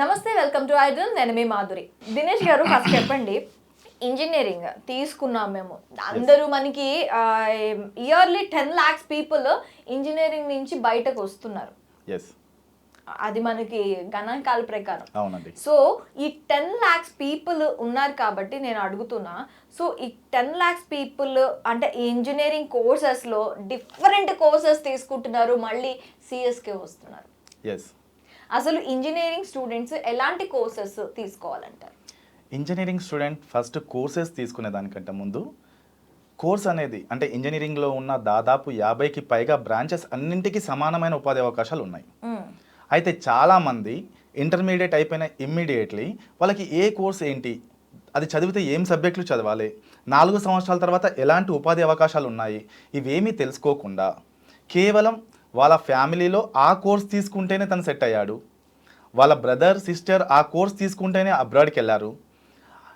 నమస్తే welcome to Idol నేను మీ మాధురి. దినేష్ గారు ఫస్ట్ చెప్పండి. ఇంజనీరింగ్ తీసుకున్నాం మేము. అందరూ మనకి yearly ten lakhs people engineering నుంచి బయటకు వస్తున్నారు. అది మనకి గణాంకాల ప్రకారం. అవునండి. సో ఈ టెన్ లాక్స్ పీపుల్ ఉన్నారు కాబట్టి నేను అడుగుతున్నా. సో ఈ టెన్ లాక్స్ పీపుల్ అంటే ఇంజనీరింగ్ కోర్సెస్లో డిఫరెంట్ కోర్సెస్ తీసుకుంటున్నారు మళ్ళీ సిఎస్కే వస్తున్నారు. ఎస్ అసలు ఇంజనీరింగ్ స్టూడెంట్స్ ఎలాంటి కోర్సెస్ తీసుకోవాలంటారు ఇంజనీరింగ్ స్టూడెంట్ ఫస్ట్ కోర్సెస్ తీసుకునే దానికంటే ముందు కోర్స్ అనేది అంటే ఇంజనీరింగ్లో ఉన్న దాదాపు యాభైకి పైగా బ్రాంచెస్ అన్నింటికి సమానమైన ఉపాధి అవకాశాలు ఉన్నాయి. అయితే చాలామంది ఇంటర్మీడియట్ అయిపోయిన ఇమ్మీడియట్లీ వాళ్ళకి ఏ కోర్స్ ఏంటి అది చదివితే ఏం సబ్జెక్టులు చదవాలి నాలుగు సంవత్సరాల తర్వాత ఎలాంటి ఉపాధి అవకాశాలు ఉన్నాయి ఇవేమీ తెలుసుకోకుండా కేవలం వాళ్ళ ఫ్యామిలీలో ఆ కోర్స్ తీసుకుంటేనే తను సెట్ అయ్యాడు. వాళ్ళ బ్రదర్ సిస్టర్ ఆ కోర్స్ తీసుకుంటేనే అబ్రాడ్కి వెళ్ళారు.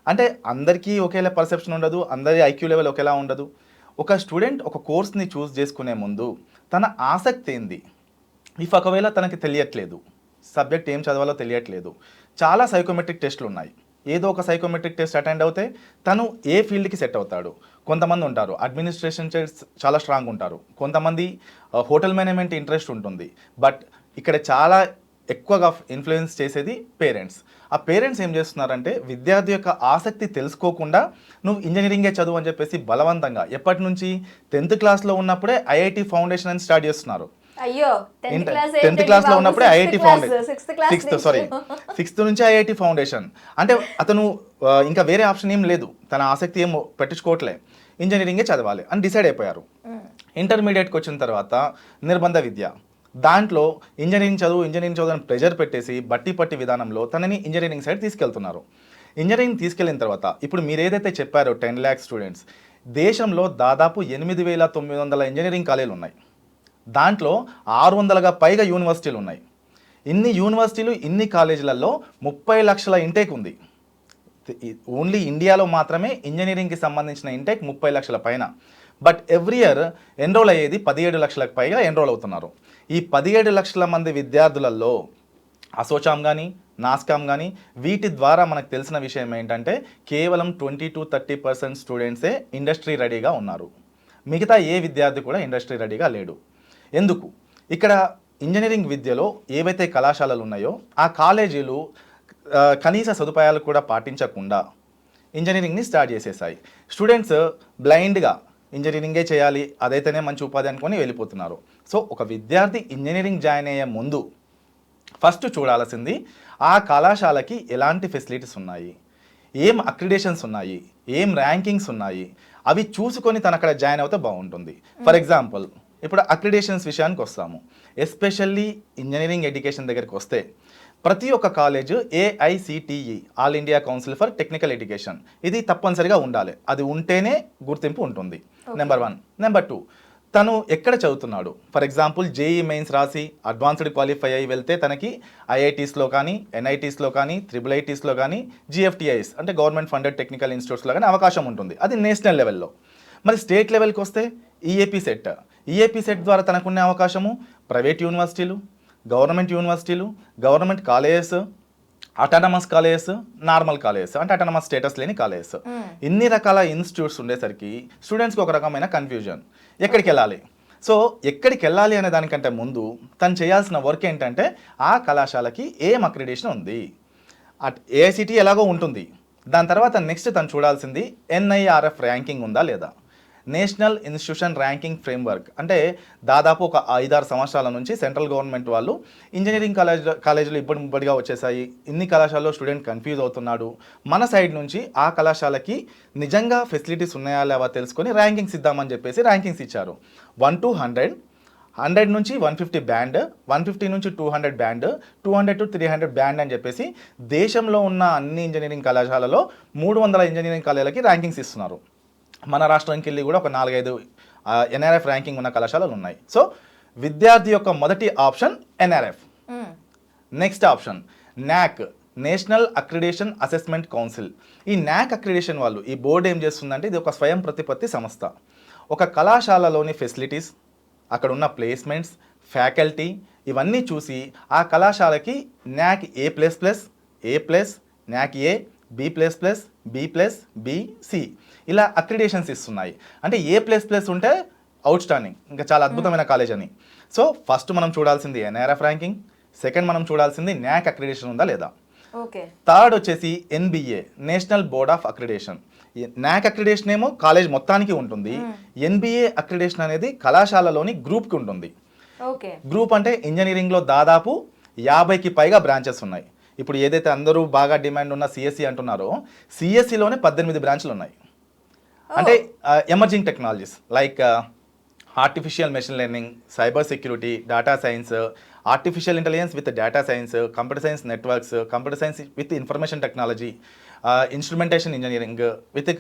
అంటే అందరికీ ఒకేలా పర్సెప్షన్ ఉండదు అందరి ఐక్యూ లెవెల్ ఒకేలా ఉండదు. ఒక స్టూడెంట్ ఒక కోర్స్ని చూస్ చేసుకునే ముందు తన ఆసక్తి ఏంది? ఇఫ్ ఒకవేళ తనకి తెలియట్లేదు సబ్జెక్ట్ ఏం చదవాలో తెలియట్లేదు చాలా సైకోమెట్రిక్ టెస్ట్లు ఉన్నాయి ఏదో ఒక సైకోమెట్రిక్ టెస్ట్ అటెండ్ అవుతే తను ఏ ఫీల్డ్కి సెట్ అవుతాడు? కొంతమంది ఉంటారు అడ్మినిస్ట్రేషన్ చాలా స్ట్రాంగ్ ఉంటారు. కొంతమంది హోటల్ మేనేజ్మెంట్ ఇంట్రెస్ట్ ఉంటుంది. బట్ ఇక్కడ చాలా ఎక్కువగా ఇన్ఫ్లుయెన్స్ చేసేది పేరెంట్స్ ఆ పేరెంట్స్ ఏం చేస్తున్నారంటే విద్యార్థి యొక్క ఆసక్తి తెలుసుకోకుండా నువ్వు ఇంజనీరింగే చదువు అని చెప్పేసి బలవంతంగా ఎప్పటి నుంచి టెన్త్ క్లాస్లో ఉన్నప్పుడే ఐఐటి ఫౌండేషన్ అని స్టార్ట్ చేస్తున్నారు. అయ్యో టెన్త్ క్లాస్లో ఉన్నప్పుడే IIT foundation sixth sorry sixth నుంచి. ఐఐటి ఫౌండేషన్ అంటే అతను ఇంకా వేరే ఆప్షన్ ఏం లేదు. తన ఆసక్తి ఏం పెట్టించుకోవట్లే. ఇంజనీరింగే చదవాలి అని డిసైడ్ అయిపోయారు. ఇంటర్మీడియట్కి వచ్చిన తర్వాత నిర్బంధ విద్య. దాంట్లో ఇంజనీరింగ్ చదువు ఇంజనీరింగ్ చదువు అని ప్రెజర్ పెట్టేసి బట్టి పట్టి విధానంలో తనని ఇంజనీరింగ్ సైడ్ తీసుకెళ్తున్నారు. ఇంజనీరింగ్ తీసుకెళ్ళిన తర్వాత ఇప్పుడు మీరు ఏదైతే చెప్పారో టెన్ ల్యాక్స్ స్టూడెంట్స్ దేశంలో దాదాపు ఎనిమిది వేల తొమ్మిది వందల ఇంజనీరింగ్ కాలేజీలు ఉన్నాయి. దాంట్లో ఆరు వందలుగా పైగా యూనివర్సిటీలు ఉన్నాయి. ఇన్ని యూనివర్సిటీలు ఇన్ని కాలేజీలలో ముప్పై లక్షల ఇంటేక్ ఉంది. ఓన్లీ ఇండియాలో మాత్రమే ఇంజనీరింగ్కి సంబంధించిన ఇంటేక్ ముప్పై లక్షల పైన. బట్ ఎవ్రీ ఇయర్ ఎన్రోల్ అయ్యేది పదిహేడు లక్షలకు పైగా ఎన్రోల్ అవుతున్నారు. ఈ పదిహేడు లక్షల మంది విద్యార్థులలో అసోచాం కానీ నాస్కామ్ కానీ వీటి ద్వారా మనకు తెలిసిన విషయం ఏంటంటే కేవలం ట్వంటీ టు థర్టీ పర్సెంట్ స్టూడెంట్సే ఇండస్ట్రీ రెడీగా ఉన్నారు. మిగతా ఏ విద్యార్థి కూడా ఇండస్ట్రీ రెడీగా లేడు. ఎందుకు? ఇక్కడ ఇంజనీరింగ్ విద్యలో ఏవైతే కళాశాలలు ఉన్నాయో ఆ కాలేజీలు కనీస సదుపాయాలు కూడా పాటించకుండా ఇంజనీరింగ్ని స్టార్ట్ చేసేసాయి. స్టూడెంట్స్ బ్లైండ్గా ఇంజనీరింగే చేయాలి అదైతేనే మంచి ఉపాధి అనుకొని వెళ్ళిపోతున్నారు. సో ఒక విద్యార్థి ఇంజనీరింగ్ జాయిన్ అయ్యే ముందు ఫస్ట్ చూడాల్సింది ఆ కళాశాలకి ఎలాంటి ఫెసిలిటీస్ ఉన్నాయి? ఏం అక్రిడేషన్స్ ఉన్నాయి? ఏం ర్యాంకింగ్స్ ఉన్నాయి? అవి చూసుకొని తను అక్కడ జాయిన్ అవుతే బాగుంటుంది. ఫర్ ఎగ్జాంపుల్ ఇప్పుడు అక్రిడేషన్స్ విషయానికి వస్తాము. ఎస్పెషల్లీ ఇంజనీరింగ్ ఎడ్యుకేషన్ దగ్గరికి వస్తే ప్రతి ఒక్క college AICTE all India council for technical education ఇది తప్పనిసరిగా ఉండాలి. అది ఉంటేనే గుర్తింపు ఉంటుంది. నెంబర్ వన్ నెంబర్ టూ తను ఎక్కడ చదువుతున్నాడు? ఫర్ ఎగ్జాంపుల్ జేఈ మెయిన్స్ రాసి అడ్వాన్స్డ్ క్వాలిఫై అయ్యి వెళ్తే తనకి ఐఐటీస్లో కానీ ఎన్ఐటీస్లో కానీ త్రిబుల్ ఐటీస్లో కానీ జిఎఫ్టిఐస్ అంటే గవర్నమెంట్ ఫండెడ్ టెక్నికల్ ఇన్స్టిట్యూట్స్లో కానీ అవకాశం ఉంటుంది. అది నేషనల్ లెవెల్లో మరి స్టేట్ లెవెల్కి వస్తే ఈఏపీ సెట్. ఈఏపీ సెట్ ద్వారా తనకున్న అవకాశము ప్రైవేట్ యూనివర్సిటీలు గవర్నమెంట్ యూనివర్సిటీలు government colleges autonomous colleges normal colleges అంటే అటానమస్ స్టేటస్ లేని కాలేజెస్. ఇన్ని రకాల ఇన్స్టిట్యూట్స్ ఉండేసరికి స్టూడెంట్స్కి ఒక రకమైన కన్ఫ్యూజన్. ఎక్కడికి వెళ్ళాలి? సో ఎక్కడికి వెళ్ళాలి అనే దానికంటే ముందు తను చేయాల్సిన వర్క్ ఏంటంటే ఆ కళాశాలకి ఏం అక్రిడేషన్ ఉంది? అట్ ఏఐసిటీ ఎలాగో ఉంటుంది. దాని తర్వాత నెక్స్ట్ తను చూడాల్సింది ఎన్ఐఆర్ఎఫ్ ర్యాంకింగ్ ఉందా లేదా? National institution ranking framework. అంటే దాదాపు ఒక ఐదారు సంవత్సరాల నుంచి సెంట్రల్ గవర్నమెంట్ వాళ్ళు ఇంజనీరింగ్ కాలేజ్ కాలేజీలు ఇబ్బడి ముబ్బడిగా వచ్చేసాయి. ఇన్ని కళాశాలలో స్టూడెంట్ కన్ఫ్యూజ్ అవుతున్నాడు. మన సైడ్ నుంచి ఆ కళాశాలకి నిజంగా ఫెసిలిటీస్ ఉన్నాయా లేవా తెలుసుకొని ర్యాంకింగ్స్ ఇద్దామని చెప్పేసి ర్యాంకింగ్స్ ఇచ్చారు. వన్ టు హండ్రెడ్ హండ్రెడ్ నుంచి one fifty band one fifty నుంచి two hundred band two hundred to three hundred band అని చెప్పేసి దేశంలో ఉన్న అన్ని ఇంజనీరింగ్ కళాశాలలో మూడు వందల ఇంజనీరింగ్ కాలేజీలకి ర్యాంకింగ్స్ ఇస్తున్నారు. మన రాష్ట్రానికి వెళ్ళి కూడా ఒక నాలుగైదు ఎన్ఆర్ఎఫ్ ర్యాంకింగ్ ఉన్న కళాశాలలు ఉన్నాయి. సో విద్యార్థి యొక్క మొదటి option NRF next option NAAC national accreditation assessment council ఈ నాక్ అక్రిడేషన్ వాళ్ళు ఈ బోర్డు ఏం చేస్తుందంటే ఇది ఒక స్వయం ప్రతిపత్తి సంస్థ. ఒక కళాశాలలోని ఫెసిలిటీస్ అక్కడ ఉన్న ప్లేస్మెంట్స్ ఫ్యాకల్టీ ఇవన్నీ చూసి ఆ కళాశాలకి NAAC A plus plus A plus NAAC A B plus plus B plus BC ఇలా అక్రిడేషన్స్ ఇస్తున్నాయి. అంటే ఏ ప్లస్ ప్లస్ ఉంటే అవుట్ స్టాండింగ్ ఇంకా చాలా అద్భుతమైన కాలేజ్ అని. సో ఫస్ట్ మనం చూడాల్సింది ఎన్ఆర్ఎఫ్ ర్యాంకింగ్ సెకండ్ మనం చూడాల్సింది న్యాక్ అక్రిడేషన్ ఉందా లేదా? ఓకే. థర్డ్ వచ్చేసి NBA national board of accreditation NAAC accreditation ఏమో కాలేజ్ మొత్తానికి ఉంటుంది. ఎన్బిఏ అక్రిడేషన్ అనేది కళాశాలలోని గ్రూప్కి ఉంటుంది. ఓకే. గ్రూప్ అంటే ఇంజనీరింగ్లో దాదాపు యాభైకి పైగా బ్రాంచెస్ ఉన్నాయి. ఇప్పుడు ఏదైతే అందరూ బాగా డిమాండ్ ఉన్న సిఎస్సి అంటున్నారో సిఎస్సిలోనే పద్దెనిమిది బ్రాంచ్లు ఉన్నాయి. అంటే emerging technologies like artificial machine learning cyber security data science artificial intelligence with data science computer science networks computer science with information technology instrumentation engineering with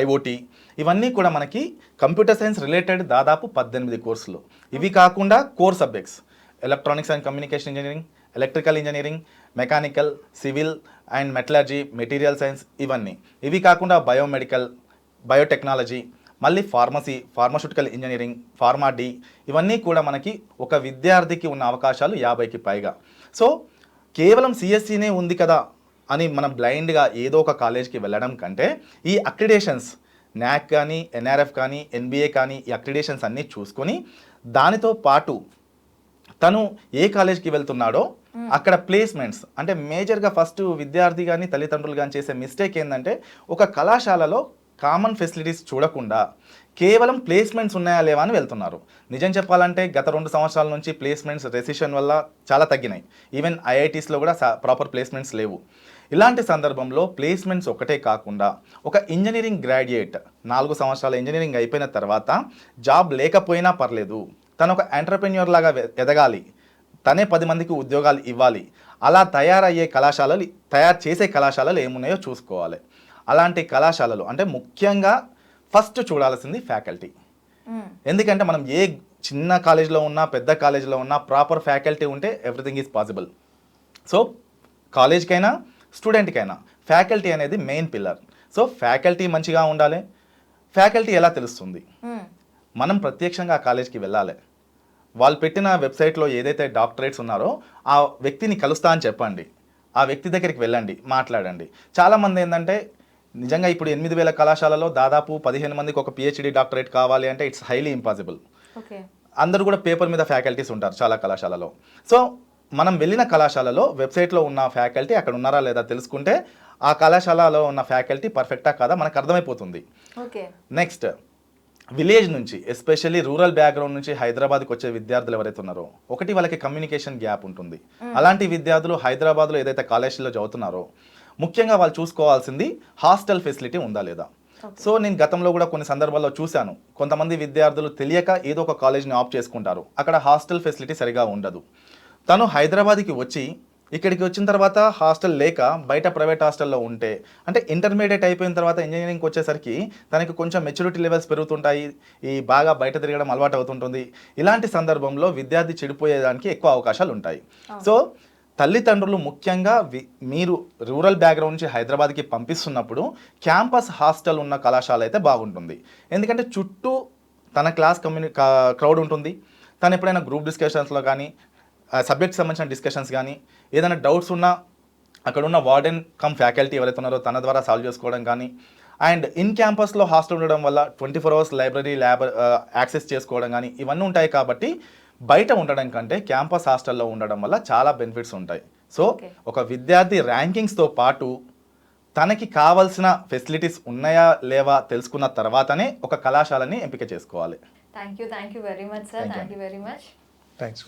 IoT ఇవన్నీ కూడా మనకి కంప్యూటర్ సైన్స్ రిలేటెడ్ దాదాపు పద్దెనిమిది కోర్సులు. ఇవి కాకుండా core subjects electronics and communication engineering electrical engineering mechanical civil and metallurgy material science ఇవన్నీ. ఇవి కాకుండా బయోమెడికల్ బయోటెక్నాలజీ మళ్ళీ pharmacy pharmaceutical engineering pharma D ఇవన్నీ కూడా మనకి ఒక విద్యార్థికి ఉన్న అవకాశాలు యాభైకి పైగా. సో కేవలం సిఎస్సినే ఉంది కదా అని మనం బ్లైండ్గా ఏదో ఒక కాలేజ్కి వెళ్ళడం కంటే ఈ అక్రిడేషన్స్ న్యాక్ కానీ ఎన్ఆర్ఎఫ్ కానీ ఎన్బిఏ కానీ ఈ అక్రిడేషన్స్ అన్నీ చూసుకొని దానితో పాటు తను ఏ కాలేజ్కి వెళ్తున్నాడో అక్కడ ప్లేస్మెంట్స్ అంటే మేజర్గా ఫస్ట్ విద్యార్థి కానీ తల్లిదండ్రులు కానీ చేసే మిస్టేక్ ఏంటంటే ఒక కళాశాలలో కామన్ ఫెసిలిటీస్ చూడకుండా కేవలం ప్లేస్మెంట్స్ ఉన్నాయా లేవా అని వెళ్తున్నారు. నిజం చెప్పాలంటే గత రెండు సంవత్సరాల నుంచి ప్లేస్మెంట్స్ రెసిషన్ వల్ల చాలా తగ్గినాయి. ఈవెన్ ఐఐటీస్లో కూడా ప్రాపర్ ప్లేస్మెంట్స్ లేవు. ఇలాంటి సందర్భంలో ప్లేస్మెంట్స్ ఒకటే కాకుండా ఒక ఇంజనీరింగ్ గ్రాడ్యుయేట్ నాలుగు సంవత్సరాల ఇంజనీరింగ్ అయిపోయిన తర్వాత జాబ్ లేకపోయినా పర్లేదు తను ఒక ఎంటర్ప్రెన్యూర్ లాగా ఎదగాలి తనే పది మందికి ఉద్యోగాలు ఇవ్వాలి అలా తయారయ్యే కళాశాలలు తయారు చేసే కళాశాలలు ఏమున్నాయో చూసుకోవాలి. అలాంటి కళాశాలలు అంటే ముఖ్యంగా ఫస్ట్ చూడాల్సింది ఫ్యాకల్టీ. ఎందుకంటే మనం ఏ చిన్న కాలేజ్లో ఉన్నా పెద్ద కాలేజ్లో ఉన్నా ప్రాపర్ ఫ్యాకల్టీ ఉంటే ఎవ్రీథింగ్ ఈజ్ పాసిబుల్. సో కాలేజ్కైనా స్టూడెంట్కైనా ఫ్యాకల్టీ అనేది మెయిన్ పిల్లర్. సో ఫ్యాకల్టీ మంచిగా ఉండాలి. ఫ్యాకల్టీ ఎలా తెలుస్తుంది? మనం ప్రత్యక్షంగా ఆ కాలేజ్కి వెళ్ళాలి. వాళ్ళు పెట్టిన వెబ్సైట్లో ఏదైతే డాక్టరేట్స్ ఉన్నారో ఆ వ్యక్తిని కలుస్తా అని చెప్పండి. ఆ వ్యక్తి దగ్గరికి వెళ్ళండి మాట్లాడండి. చాలామంది ఏంటంటే నిజంగా ఇప్పుడు ఎనిమిది వేల కళాశాలలో దాదాపు పదిహేను మందికి ఒక పిహెచ్డి డాక్టరేట్ కావాలి అంటే ఇట్స్ హైలీ ఇంపాసిబుల్ అందరూ కూడా పేపర్ మీద ఫ్యాకల్టీస్ ఉంటారు చాలా కళాశాలలో. సో మనం వెళ్ళిన కళాశాలలో వెబ్సైట్లో ఉన్న ఫ్యాకల్టీ అక్కడ ఉన్నారా లేదా తెలుసుకుంటే ఆ కళాశాలలో ఉన్న ఫ్యాకల్టీ పర్ఫెక్టా కాదా మనకు అర్థమైపోతుంది. ఓకే. నెక్స్ట్ విలేజ్ నుంచి ఎస్పెషల్లీ రూరల్ బ్యాక్గ్రౌండ్ నుంచి హైదరాబాద్కి వచ్చే విద్యార్థులు ఎవరైతే ఉన్నారో ఒకటి వాళ్ళకి కమ్యూనికేషన్ గ్యాప్ ఉంటుంది. అలాంటి విద్యార్థులు హైదరాబాద్లో ఏదైతే కాలేజీలో చదువుతున్నారో ముఖ్యంగా వాళ్ళు చూసుకోవాల్సింది హాస్టల్ ఫెసిలిటీ ఉందా లేదా? సో నేను గతంలో కూడా కొన్ని సందర్భాల్లో చూశాను. కొంతమంది విద్యార్థులు తెలియక ఏదో ఒక కాలేజ్ని ఆప్ చేసుకుంటారు. అక్కడ హాస్టల్ ఫెసిలిటీ సరిగా ఉండదు. తను హైదరాబాద్కి వచ్చి ఇక్కడికి వచ్చిన తర్వాత హాస్టల్ లేక బయట ప్రైవేట్ హాస్టల్లో ఉంటే అంటే ఇంటర్మీడియట్ అయిపోయిన తర్వాత ఇంజనీరింగ్కి వచ్చేసరికి తనకి కొంచెం మెచ్యూరిటీ లెవెల్స్ పెరుగుతుంటాయి. ఈ బాగా బయట తిరగడం అలవాటు అవుతుంటుంది. ఇలాంటి సందర్భంలో విద్యార్థి చెడిపోయేదానికి ఎక్కువ అవకాశాలు ఉంటాయి సో తల్లిదండ్రులు ముఖ్యంగా వి- మీరు రూరల్ బ్యాక్గ్రౌండ్ నుంచి హైదరాబాద్కి పంపిస్తున్నప్పుడు క్యాంపస్ హాస్టల్ ఉన్న కళాశాల అయితే బాగుంటుంది. ఎందుకంటే చుట్టూ తన క్లాస్ కమ్యూని క్రౌడ్ ఉంటుంది. తను ఎప్పుడైనా గ్రూప్ డిస్కషన్స్లో కానీ సబ్జెక్ట్ సంబంధించిన డిస్కషన్స్ కానీ ఏదైనా డౌట్స్ ఉన్నా అక్కడ ఉన్న వార్డెన్ కమ్ ఫ్యాకల్టీ ఎవరైతే ఉన్నారో తన ద్వారా సాల్వ్ చేసుకోవడం కానీ అండ్ ఇన్ క్యాంపస్లో హాస్టల్ ఉండడం వల్ల twenty four hours library lab access చేసుకోవడం కానీ ఇవన్నీ ఉంటాయి కాబట్టి బయట ఉండడం కంటే క్యాంపస్ హాస్టల్లో ఉండడం వల్ల చాలా బెనిఫిట్స్ ఉంటాయి. సో. ఒక విద్యార్థి ర్యాంకింగ్స్తో పాటు తనకి కావాల్సిన ఫెసిలిటీస్ ఉన్నాయా లేవా తెలుసుకున్న తర్వాతనే ఒక కళాశాలని ఎంపిక చేసుకోవాలి. Thank you thank you very much sir. Thank you very much thanks